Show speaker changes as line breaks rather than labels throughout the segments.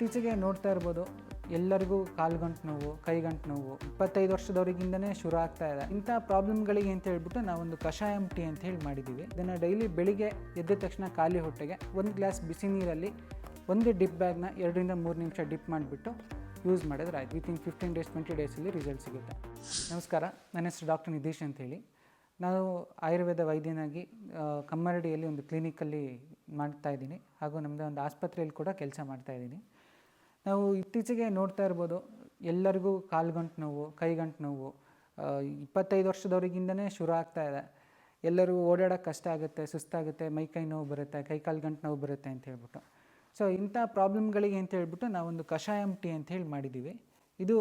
ಇತ್ತೀಚೆಗೆ ನೋಡ್ತಾ ಇರ್ಬೋದು, ಎಲ್ಲರಿಗೂ ಕಾಲ್ಗಂಟು ನೋವು, ಕೈಗಂಟು ನೋವು, ಇಪ್ಪತ್ತೈದು ವರ್ಷದವರಿಗಿಂದನೇ ಶುರು ಆಗ್ತಾ ಇದೆ. ಇಂಥ ಪ್ರಾಬ್ಲಮ್ಗಳಿಗೆ ಅಂತ ಹೇಳ್ಬಿಟ್ಟು ನಾವೊಂದು ಕಷಾಯಂ ಟೀ ಅಂತ ಹೇಳಿ ಮಾಡಿದ್ದೀವಿ. ಇದನ್ನು ಡೈಲಿ ಬೆಳಿಗ್ಗೆ ಎದ್ದ ತಕ್ಷಣ ಖಾಲಿ ಹೊಟ್ಟೆಗೆ ಒಂದು ಗ್ಲಾಸ್ ಬಿಸಿ ನೀರಲ್ಲಿ ಒಂದು ಡಿಪ್ ಬ್ಯಾಗ್ನ ಎರಡರಿಂದ ಮೂರು ನಿಮಿಷ ಡಿಪ್ ಮಾಡಿಬಿಟ್ಟು ಯೂಸ್ ಮಾಡಿದ್ರೆ ಆಯ್ತು. ವಿತಿನ್ ಫಿಫ್ಟೀನ್ ಡೇಸ್ ಟ್ವೆಂಟಿ ಡೇಸಲ್ಲಿ ರಿಸಲ್ಟ್ ಸಿಗುತ್ತೆ. ನಮಸ್ಕಾರ, ನನ್ನ ಹೆಸರು ಡಾಕ್ಟರ್ ನಿಧೀಶ್ ಅಂತೇಳಿ ನಾನು ಆಯುರ್ವೇದ ವೈದ್ಯನಾಗಿ ಕಮ್ಮರಡಿಯಲ್ಲಿ ಒಂದು ಕ್ಲಿನಿಕಲ್ಲಿ ಮಾಡ್ತಾ ಇದ್ದೀನಿ. ಹಾಗೂ ನಮ್ಮದೇ ಒಂದು ಆಸ್ಪತ್ರೆಯಲ್ಲಿ ಕೂಡ ಕೆಲಸ ಮಾಡ್ತಾ ಇದ್ದೀನಿ. ನಾವು ಇತ್ತೀಚೆಗೆ ನೋಡ್ತಾ ಇರ್ಬೋದು, ಎಲ್ಲರಿಗೂ ಕಾಲ್ಗಂಟು ನೋವು, ಕೈಗಂಟು ನೋವು ಇಪ್ಪತ್ತೈದು ವರ್ಷದವರಿಗಿಂದನೇ ಶುರು ಆಗ್ತಾ ಇದೆ. ಎಲ್ಲರೂ ಓಡಾಡೋಕ್ಕೆ ಕಷ್ಟ ಆಗುತ್ತೆ, ಸುಸ್ತಾಗುತ್ತೆ, ಮೈ ಕೈ ನೋವು ಬರುತ್ತೆ, ಕೈ ಕಾಲು ಗಂಟು ನೋವು ಬರುತ್ತೆ ಅಂತ ಹೇಳ್ಬಿಟ್ಟು. ಸೊ ಇಂಥ ಪ್ರಾಬ್ಲಮ್ಗಳಿಗೆ ಅಂತ ಹೇಳ್ಬಿಟ್ಟು ನಾವೊಂದು ಕಷಾಯಂ ಟೀ ಅಂತ ಹೇಳಿ ಮಾಡಿದ್ದೀವಿ. ಇದು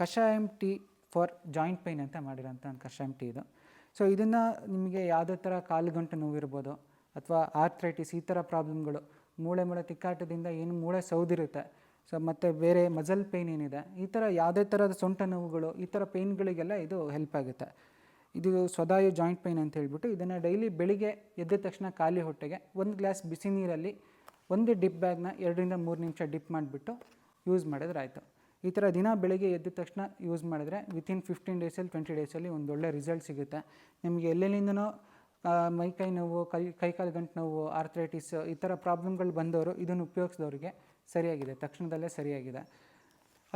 ಕಷಾಯಂ ಟೀ ಫಾರ್ ಜಾಯಿಂಟ್ ಪೈನ್ ಅಂತ ಮಾಡಿರೋಂಥ ಒಂದು ಕಷಾಯಂ ಟೀ ಇದು. ಸೊ ಇದನ್ನು ನಿಮಗೆ ಯಾವುದೇ ಥರ ಕಾಲು ಗಂಟು ನೋವಿರ್ಬೋದು ಅಥವಾ ಆರ್ಥ್ರೈಟಿಸ್ ಈ ಥರ ಪ್ರಾಬ್ಲಮ್ಗಳು, ಮೂಳೆ ಮೂಳೆ ತಿಕ್ಕಾಟದಿಂದ ಏನು ಮೂಳೆ ಸೌದಿರುತ್ತೆ ಸೊ ಮತ್ತು ಬೇರೆ ಮಜಲ್ ಪೇಯ್ನ್ ಏನಿದೆ, ಈ ಥರ ಯಾವುದೇ ಥರದ ಸೊಂಟ ನೋವುಗಳು, ಈ ಥರ ಪೇಯ್ನ್ಗಳಿಗೆಲ್ಲ ಇದು ಹೆಲ್ಪ್ ಆಗುತ್ತೆ. ಇದು ಸ್ವದಾಯು ಜಾಯಿಂಟ್ ಪೇಯ್ನ್ ಅಂತ ಹೇಳ್ಬಿಟ್ಟು ಇದನ್ನು ಡೈಲಿ ಬೆಳಿಗ್ಗೆ ಎದ್ದ ತಕ್ಷಣ ಖಾಲಿ ಹೊಟ್ಟೆಗೆ ಒಂದು ಗ್ಲಾಸ್ ಬಿಸಿ ನೀರಲ್ಲಿ ಒಂದು ಡಿಪ್ ಬ್ಯಾಗ್ನ ಎರಡರಿಂದ ಮೂರು ನಿಮಿಷ ಡಿಪ್ ಮಾಡಿಬಿಟ್ಟು ಯೂಸ್ ಮಾಡಿದ್ರೆ ಆಯಿತು. ಈ ಥರ ದಿನ ಬೆಳಿಗ್ಗೆ ಎದ್ದ ತಕ್ಷಣ ಯೂಸ್ ಮಾಡಿದ್ರೆ ವಿತಿನ್ ಫಿಫ್ಟೀನ್ ಡೇಸಲ್ಲಿ ಟ್ವೆಂಟಿ ಡೇಸಲ್ಲಿ ಒಂದು ಒಳ್ಳೆ ರಿಸಲ್ಟ್ ಸಿಗುತ್ತೆ. ನಿಮಗೆ ಎಲ್ಲೆಲ್ಲಿಂದನೋ ಮೈ ಕೈ ನೋವು, ಕೈ ಕೈ ಕಾಲು ಗಂಟು ನೋವು ಆರ್ಥ್ರೈಟಿಸ್ ಈ ಥರ ಪ್ರಾಬ್ಲಮ್ಗಳು ಬಂದವರು ಇದನ್ನು ಉಪಯೋಗಿಸಿದವ್ರಿಗೆ ಸರಿಯಾಗಿದೆ, ತಕ್ಷಣದಲ್ಲೇ ಸರಿಯಾಗಿದೆ.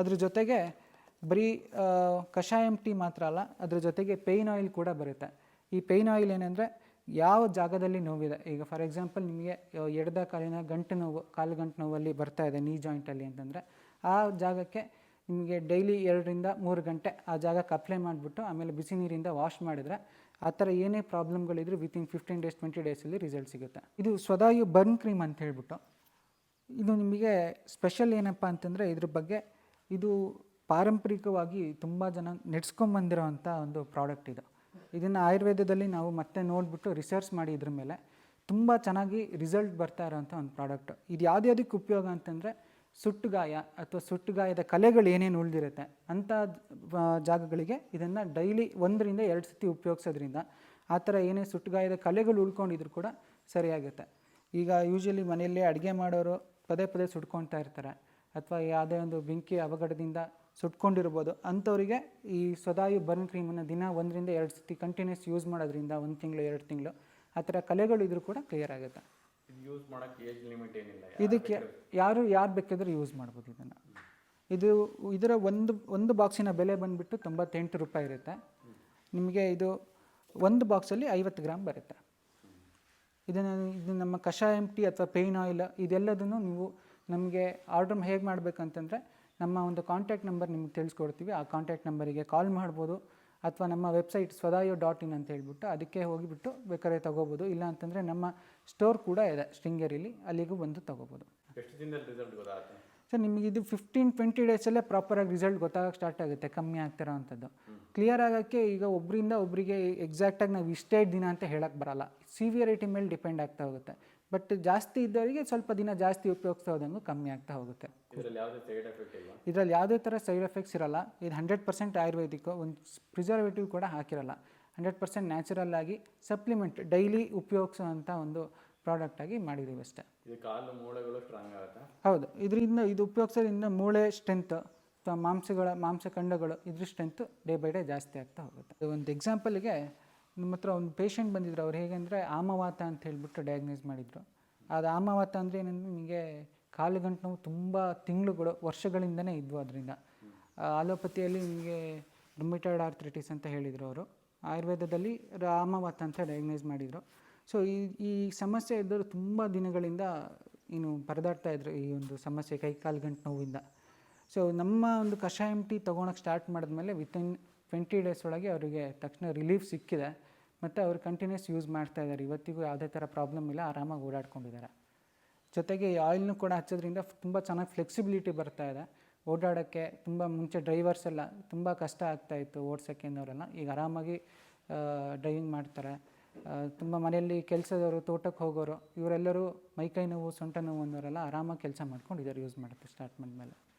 ಅದ್ರ ಜೊತೆಗೆ ಬರೀ ಕಷಾಯಂ ಟೀ ಮಾತ್ರ ಅಲ್ಲ, ಅದ್ರ ಜೊತೆಗೆ ಪೇಯ್ನ್ ಆಯಿಲ್ ಕೂಡ ಬರುತ್ತೆ. ಈ ಪೇಯ್ನ್ ಆಯಿಲ್ ಏನಂದರೆ ಯಾವ ಜಾಗದಲ್ಲಿ ನೋವಿದೆ, ಈಗ ಫಾರ್ ಎಕ್ಸಾಂಪಲ್ ನಿಮಗೆ ಎಡದ ಕಾಲಿನ ಗಂಟು ನೋವು, ಕಾಲು ಗಂಟು ನೋವಲ್ಲಿ ಬರ್ತಾ ಇದೆ, ನೀ ಜಾಯಿಂಟಲ್ಲಿ ಅಂತಂದರೆ, ಆ ಜಾಗಕ್ಕೆ ನಿಮಗೆ ಡೈಲಿ ಎರಡರಿಂದ ಮೂರು ಗಂಟೆ ಆ ಜಾಗಕ್ಕೆ ಅಪ್ಲೈ ಮಾಡಿಬಿಟ್ಟು ಆಮೇಲೆ ಬಿಸಿ ನೀರಿಂದ ವಾಶ್ ಮಾಡಿದರೆ ಆ ಥರ ಏನೇ ಪ್ರಾಬ್ಲಮ್ಗಳಿದ್ರು ವಿತಿನ್ ಫಿಫ್ಟೀನ್ ಡೇಸ್ ಟ್ವೆಂಟಿ ಡೇಸಲ್ಲಿ ರಿಸಲ್ಟ್ ಸಿಗುತ್ತೆ. ಇದು ಸ್ವದಾಯು ಬರ್ನ್ ಕ್ರೀಮ್ ಅಂತ ಹೇಳ್ಬಿಟ್ಟು ಇದು ನಿಮಗೆ ಸ್ಪೆಷಲ್ ಏನಪ್ಪ ಅಂತಂದರೆ ಇದ್ರ ಬಗ್ಗೆ ಇದು ಪಾರಂಪರಿಕವಾಗಿ ತುಂಬ ಜನ ನೆಡ್ಸ್ಕೊಂಬಂದಿರೋವಂಥ ಒಂದು ಪ್ರಾಡಕ್ಟ್ ಇದು. ಇದನ್ನು ಆಯುರ್ವೇದದಲ್ಲಿ ನಾವು ಮತ್ತೆ ನೋಡಿಬಿಟ್ಟು ರಿಸರ್ಚ್ ಮಾಡಿ ಇದ್ರ ಮೇಲೆ ತುಂಬ ಚೆನ್ನಾಗಿ ರಿಸಲ್ಟ್ ಬರ್ತಾ ಇರೋವಂಥ ಒಂದು ಪ್ರಾಡಕ್ಟು ಇದು ಯಾವುದ್ಯಾವುದಕ್ಕೆ ಉಪಯೋಗ ಅಂತಂದರೆ ಸುಟ್ಟುಗಾಯ ಅಥವಾ ಸುಟ್ಟುಗಾಯದ ಕಲೆಗಳು ಏನೇನು ಉಳಿದಿರುತ್ತೆ ಅಂಥ ಜಾಗಗಳಿಗೆ ಇದನ್ನು ಡೈಲಿ ಒಂದರಿಂದ ಎರಡು ಸತಿ ಉಪಯೋಗಿಸೋದ್ರಿಂದ ಆ ಥರ ಏನೇ ಸುಟ್ಟುಗಾಯದ ಕಲೆಗಳು ಉಳ್ಕೊಂಡಿದ್ರು ಕೂಡ ಸರಿಯಾಗುತ್ತೆ. ಈಗ ಯೂಶ್ವಲಿ ಮನೆಯಲ್ಲೇ ಅಡುಗೆ ಮಾಡೋರು ಪದೇ ಪದೇ ಸುಟ್ಕೊಳ್ತಾ ಇರ್ತಾರೆ. ಅಥವಾ ಯಾವುದೇ ಒಂದು ಬೆಂಕಿ ಅವಘಡದಿಂದ ಸುಟ್ಕೊಂಡಿರ್ಬೋದು ಅಂಥವರಿಗೆ ಈ ಸದಾಯು ಬರ್ನ್ ಕ್ರೀಮನ್ನು ದಿನ ಒಂದರಿಂದ ಎರಡು ಸತಿ ಕಂಟಿನ್ಯೂಸ್ ಯೂಸ್ ಮಾಡೋದ್ರಿಂದ ಒಂದು ತಿಂಗಳು ಎರಡು ತಿಂಗಳು ಆ ಥರ ಕಲೆಗಳು ಇದ್ರೂ ಕೂಡ ಕ್ಲಿಯರ್ ಆಗುತ್ತೆ.
ಯೂಸ್ ಮಾಡೋಕ್ಕೆ ಏಜ್ ಲಿಮಿಟ್ ಏನಿಲ್ಲ.
ಇದಕ್ಕೆ ಯಾರು ಯಾರು ಬೇಕಾದರೂ ಯೂಸ್ ಮಾಡ್ಬೋದು ಇದನ್ನು. ಇದು ಇದರ ಒಂದು ಒಂದು ಬಾಕ್ಸಿನ ಬೆಲೆ ಬಂದುಬಿಟ್ಟು ತೊಂಬತ್ತೆಂಟು ರೂಪಾಯಿ ಇರುತ್ತೆ. ನಿಮಗೆ ಇದು ಒಂದು ಬಾಕ್ಸಲ್ಲಿ ಐವತ್ತು ಗ್ರಾಮ್ ಬರುತ್ತೆ. ಇದನ್ನು, ಇದು ನಮ್ಮ ಕಷಾಯಂ ಟೀ ಅಥವಾ ಪೇಯ್ನ್ ಆಯಿಲ್, ಇದೆಲ್ಲದನ್ನು ನೀವು ನಮಗೆ ಆರ್ಡ್ರ್ ಹೇಗೆ ಮಾಡಬೇಕಂತಂದರೆ ನಮ್ಮ ಒಂದು ಕಾಂಟ್ಯಾಕ್ಟ್ ನಂಬರ್ ನಿಮ್ಗೆ ತಿಳಿಸ್ಕೊಡ್ತೀವಿ. ಆ ಕಾಂಟ್ಯಾಕ್ಟ್ ನಂಬರಿಗೆ ಕಾಲ್ ಮಾಡ್ಬೋದು. ಅಥವಾ ನಮ್ಮ ವೆಬ್ಸೈಟ್ ಸ್ವದಾಯೋ ಡಾಟ್ ಇನ್ ಅಂತ ಹೇಳ್ಬಿಟ್ಟು ಅದಕ್ಕೆ ಹೋಗಿಬಿಟ್ಟು ಬೇಕಾದ್ರೆ ತೊಗೋಬೋದು. ಇಲ್ಲ ಅಂತಂದರೆ ನಮ್ಮ ಸ್ಟೋರ್ ಕೂಡ ಇದೆ, ಶೃಂಗೇರಿಲಿ. ಅಲ್ಲಿಗೂ ಬಂದು ತೊಗೋಬೋದು.
ಎಷ್ಟು ದಿನದಲ್ಲಿ ರಿಸಲ್ಟ್ ಗೊತ್ತಾಗುತ್ತೆ
ಸೊ ನಿಮಗೆ ಇದು ಫಿಫ್ಟೀನ್ ಟ್ವೆಂಟಿ ಡೇಸಲ್ಲೇ ಪ್ರಾಪರಾಗಿ ರಿಸಲ್ಟ್ ಗೊತ್ತಾಗಕ್ಕೆ ಸ್ಟಾರ್ಟ್ ಆಗುತ್ತೆ ಕಮ್ಮಿ ಆಗ್ತಿರೋ ಅಂಥದ್ದು. ಕ್ಲಿಯರ್ ಆಗೋಕ್ಕೆ ಈಗ ಒಬ್ಬರಿಂದ ಒಬ್ಬರಿಗೆ ಎಕ್ಸಾಕ್ಟಾಗಿ ನಾವು ಇಷ್ಟೇ ದಿನ ಅಂತ ಹೇಳಕ್ಕೆ ಬರಲ್ಲ. ಸಿವಿಯರಿಟಿ ಮೇಲೆ ಡಿಪೆಂಡ್ ಆಗ್ತಾ ಹೋಗುತ್ತೆ. ಬಟ್ ಜಾಸ್ತಿ ಇದ್ದವರಿಗೆ ಸ್ವಲ್ಪ ದಿನ ಜಾಸ್ತಿ ಉಪಯೋಗಿಸ್ತಾ ಹೋದಂಗೂ ಕಮ್ಮಿ ಆಗ್ತಾ ಹೋಗುತ್ತೆ.
ಇದರಲ್ಲಿ ಯಾವುದೇ
ಥರ ಸೈಡ್ ಎಫೆಕ್ಟ್ಸ್ ಇರಲ್ಲ. ಇದು ಹಂಡ್ರೆಡ್ ಪರ್ಸೆಂಟ್ ಆಯುರ್ವೇದಿಕ್ ಒಂದು ಪ್ರಿಸರ್ವೇಟಿವ್ ಕೂಡ ಹಾಕಿರಲ್ಲ. ಹಂಡ್ರೆಡ್ ಪರ್ಸೆಂಟ್ ನ್ಯಾಚುರಲ್ ಆಗಿ ಸಪ್ಲಿಮೆಂಟ್ ಡೈಲಿ ಉಪಯೋಗಿಸುವಂಥ ಒಂದು ಪ್ರಾಡಕ್ಟಾಗಿ ಮಾಡಿದ್ದೀವಿ ಅಷ್ಟೇ.
ಇದು ಕಾಲು ಮೂಳೆಗಳು ಸ್ಟ್ರಾಂಗ್ ಆಗುತ್ತಾ?
ಹೌದು. ಇದರಿಂದ ಇದು ಉಪಯೋಗಿಸೋದ್ರಿಂದ ಮೂಳೆ ಸ್ಟ್ರೆಂತ್ ಅಥವಾ ಮಾಂಸಗಳ ಮಾಂಸಖಂಡಗಳು ಇದ್ರ ಸ್ಟ್ರೆಂತ್ ಡೇ ಬೈ ಡೇ ಜಾಸ್ತಿ ಆಗ್ತಾ ಹೋಗುತ್ತೆ. ಒಂದು ಎಕ್ಸಾಂಪಲ್ಗೆ ನಿಮ್ಮ ಹತ್ರ ಒಂದು ಪೇಷಂಟ್ ಬಂದಿದ್ರು ಅವ್ರು ಹೇಗೆಂದರೆ ಆಮವಾತ ಅಂತ ಹೇಳಿಬಿಟ್ಟು ಡಯಾಗ್ನೈಸ್ ಮಾಡಿದರು. ಅದು ಆಮವಾತ ಅಂದರೆ ಏನಂದ್ರೆ ನಿಮಗೆ ಕಾಲು ಗಂಟು ನೋವು ತುಂಬ ತಿಂಗಳುಗಳು ವರ್ಷಗಳಿಂದನೇ ಇದ್ವು ಅದರಿಂದ. ಆಲೋಪತಿಯಲ್ಲಿ ನಿಮಗೆ ರುಮಿಟೈಡ್ ಆರ್ಥ್ರೈಟಿಸ್ ಅಂತ ಹೇಳಿದರು ಅವರು. ಆಯುರ್ವೇದದಲ್ಲಿ ರಾಮವಾತ ಅಂತ ಡಯಾಗ್ನೈಸ್ ಮಾಡಿದರು. ಸೊ ಈ ಈ ಸಮಸ್ಯೆ ಇದ್ದರೂ ತುಂಬ ದಿನಗಳಿಂದ ಏನು ಪರದಾಡ್ತಾ ಇದ್ರು ಈ ಒಂದು ಸಮಸ್ಯೆ ಕೈ ಕಾಲು ಗಂಟು ನೋವಿಂದ. ಸೊ ನಮ್ಮ ಒಂದು ಕಷಾಯಂ ಟಿ ತೊಗೊಳಕ್ಕೆ ಸ್ಟಾರ್ಟ್ ಮಾಡಿದ್ಮೇಲೆ ವಿತಿನ್ ಟ್ವೆಂಟಿ ಡೇಸ್ ಒಳಗೆ ಅವರಿಗೆ ತಕ್ಷಣ ರಿಲೀಫ್ ಸಿಕ್ಕಿದೆ. ಮತ್ತು ಅವರು ಕಂಟಿನ್ಯೂಸ್ ಯೂಸ್ ಮಾಡ್ತಾ ಇದ್ದಾರೆ ಇವತ್ತಿಗೂ ಯಾವುದೇ ಥರ ಪ್ರಾಬ್ಲಮ್ ಇಲ್ಲ, ಆರಾಮಾಗಿ ಓಡಾಡ್ಕೊಂಡಿದ್ದಾರೆ. ಜೊತೆಗೆ ಈ ಆಯಿಲ್ನು ಕೂಡ ಹಚ್ಚೋದ್ರಿಂದ ತುಂಬ ಚೆನ್ನಾಗಿ ಫ್ಲೆಕ್ಸಿಬಿಲಿಟಿ ಬರ್ತಾ ಇದೆ. ಓಡಾಡೋಕ್ಕೆ ತುಂಬ ಮುಂಚೆ ಡ್ರೈವರ್ಸ್ ಎಲ್ಲ ತುಂಬ ಕಷ್ಟ ಆಗ್ತಾಯಿತ್ತು ಓಡ್ಸೋಕ್ಕೆ ಅನ್ನೋರೆಲ್ಲ. ಈಗ ಆರಾಮಾಗಿ ಡ್ರೈವಿಂಗ್ ಮಾಡ್ತಾರೆ. ತುಂಬ ಮನೆಯಲ್ಲಿ ಕೆಲಸದವರು, ತೋಟಕ್ಕೆ ಹೋಗೋರು, ಇವರೆಲ್ಲರೂ ಮೈಕೈ ನೋವು, ಸೊಂಟ ನೋವು ಅನ್ನೋರೆಲ್ಲ ಆರಾಮಾಗಿ ಕೆಲಸ ಮಾಡ್ಕೊಂಡು ಮಾಡ್ಕೊಂಡಿದ್ದಾರೆ ಯೂಸ್ ಮಾಡುತ್ತೆ ಸ್ಟಾರ್ಟ್ ಮಾಡಿದ್ಮೇಲೆ.